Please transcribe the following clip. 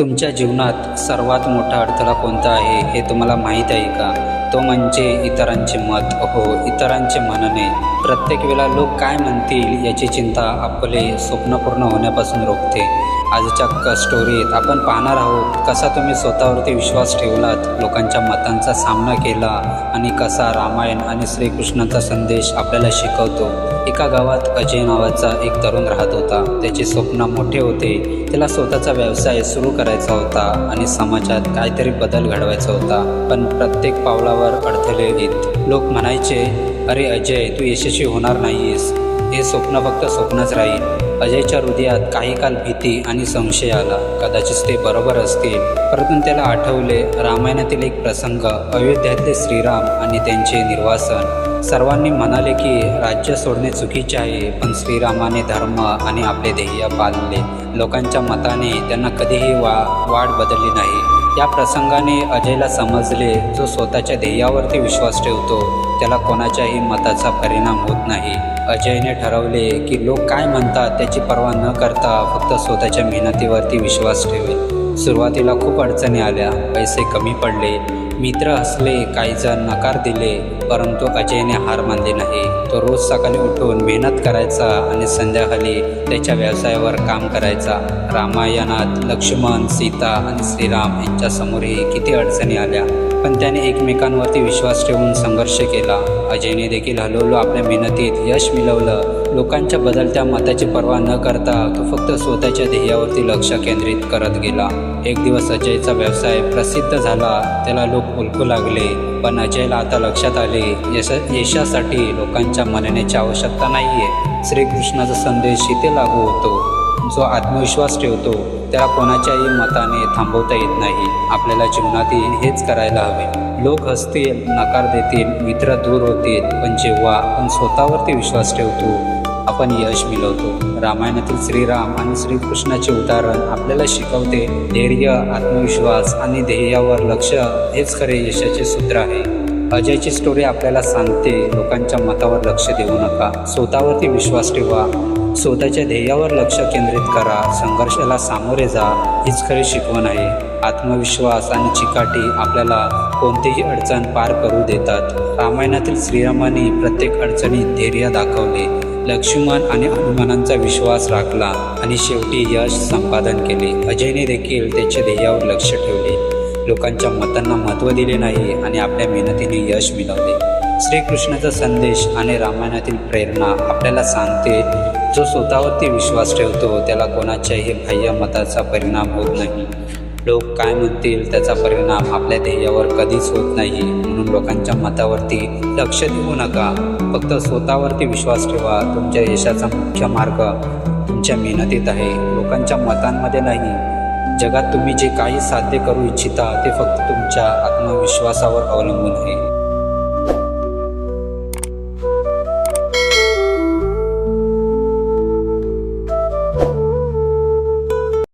तुमच्या जीवनात सर्वात मोठा अडथळा कोणता आहे हे तुम्हाला माहीत आहे का? तो म्हणजे इतरांचे मत. हो इतरांचे म्हणणे. प्रत्येक वेळा लोक काय म्हणतील याची चिंता आपले स्वप्न पूर्ण होण्यापासून रोखते. आजच्या क स्टोरीत आपण पाहणार आहोत कसा तुम्ही स्वतःवरती विश्वास ठेवलात लोकांच्या मतांचा सामना केला आणि कसा रामायण आणि श्रीकृष्णाचा संदेश आपल्याला शिकवतो. एका गावात अजय नावाचा एक तरुण राहत होता. त्याचे स्वप्न मोठे होते. त्याला स्वतःचा व्यवसाय सुरू करायचा होता आणि समाजात काहीतरी बदल घडवायचा होता. पण प्रत्येक पावलावर अडथळे येत. लोक म्हणायचे अरे अजय तू यशस्वी होणार नाहीस हे स्वप्न फक्त स्वप्नच राहील. अजयच्या हृदयात काही काल भीती आणि संशय आला. कदाचित ते बरोबर असतील. परंतु त्याला आठवले रामायणातील एक प्रसंग अयोध्यातले श्रीराम आणि त्यांचे निर्वासन. सर्वांनी म्हणाले की राज्य सोडणे चुकीचे आहे पण श्रीरामाने धर्म आणि आपले ध्येय पाळले. लोकांच्या मताने त्यांना कधीही वा वाढ बदलली नाही. या प्रसंगाने अजयला समजले जो स्वतःच्या ध्येयावरती विश्वास ठेवतो त्याला कोणाच्याही मताचा परिणाम होत नाही. अजयने ठरवले की लोक काय म्हणतात त्याची पर्वा न करता फक्त स्वतःच्या मेहनतीवरती विश्वास ठेवेल. सुरुवातीला खूप अडचणी आल्या पैसे कमी पडले मित्र हसले काही जण नकार दिले परंतु अजयने हार मानली नाही. तो रोज सकाळी उठून मेहनत करायचा आणि संध्याकाळी त्याच्या व्यवसायावर काम करायचा. रामायणात लक्ष्मण सीता आणि श्रीराम यांच्यासमोरही किती अडचणी आल्या पण त्याने एकमेकांवरती विश्वास ठेवून संघर्ष केला. अजयने देखील हळूहळू आपल्या मेहनतीत यश मिळवलं. लोकांच्या बदलत्या मताची पर्वा न करता तो फक्त स्वतःच्या ध्येयावरती लक्ष केंद्रित करत गेला. एक दिवस अजयचा व्यवसाय प्रसिद्ध झाला. त्याला लोक ओळखू लागले. पण अजयला आता लक्षात आले यश यशासाठी लोकांच्या म्हणण्याची आवश्यकता नाही आहे श्रीकृष्णाचा संदेश इथे लागू होतो. जो आत्मविश्वास ठेवतो त्याला कोणाच्याही मताने थांबवता येत नाही. आपल्याला जीवनातही हेच करायला हवे. लोक हसतील नकार देतील मित्र दूर होतील. पण जेव्हा आपण स्वतःवरती विश्वास ठेवतो आपण यश मिळवतो. रामायणातील श्रीराम आणि श्रीकृष्णाचे उदाहरण आपल्याला शिकवते. धैर्य आत्मविश्वास आणि ध्येयावर लक्ष हेच खरे यशाचे सूत्र आहे. अजयची स्टोरी आपल्याला सांगते लोकांच्या मतावर लक्ष देऊ नका. स्वतःवरती विश्वास ठेवा. स्वतःच्या ध्येयावर लक्ष केंद्रित करा. संघर्षाला सामोरे जा. हीच खरी शिकवण आहे. आत्मविश्वास आणि चिकाटी आपल्याला कोणतीही अडचण पार करू देतात. रामायणातील श्रीरामाने प्रत्येक अडचणीत धैर्य दाखवले. लक्ष्मण आणि हनुमानांचा विश्वास राखला आणि शेवटी यश संपादन केले. अजयने देखील त्याच्या ध्येयावर लक्ष ठेवले. लोकांच्या मतांना महत्त्व दिले नाही आणि आपल्या मेहनतीने यश मिळवले. श्रीकृष्णाचा संदेश आणि रामायणातील प्रेरणा आपल्याला सांगते जो स्वतःवरती विश्वास ठेवतो त्याला कोणाच्याही बाह्य मताचा परिणाम होत नाही. लोक काय म्हणतील त्याचा परिणाम आपल्या ध्येयावर कधीच होत नाही म्हणून लोकांच्या मतावरती लक्ष देऊ नका. फक्त स्वतःवरती विश्वास ठेवा. तुमच्या यशाचा मुख्य मार्ग तुमच्या मेहनतीत आहे. लोकांच्या मतांमध्ये नाही. जगात तुम्ही जे काही साध्य करू इच्छिता ते फक्त तुमच्या आत्मविश्वासावर अवलंबून आहे.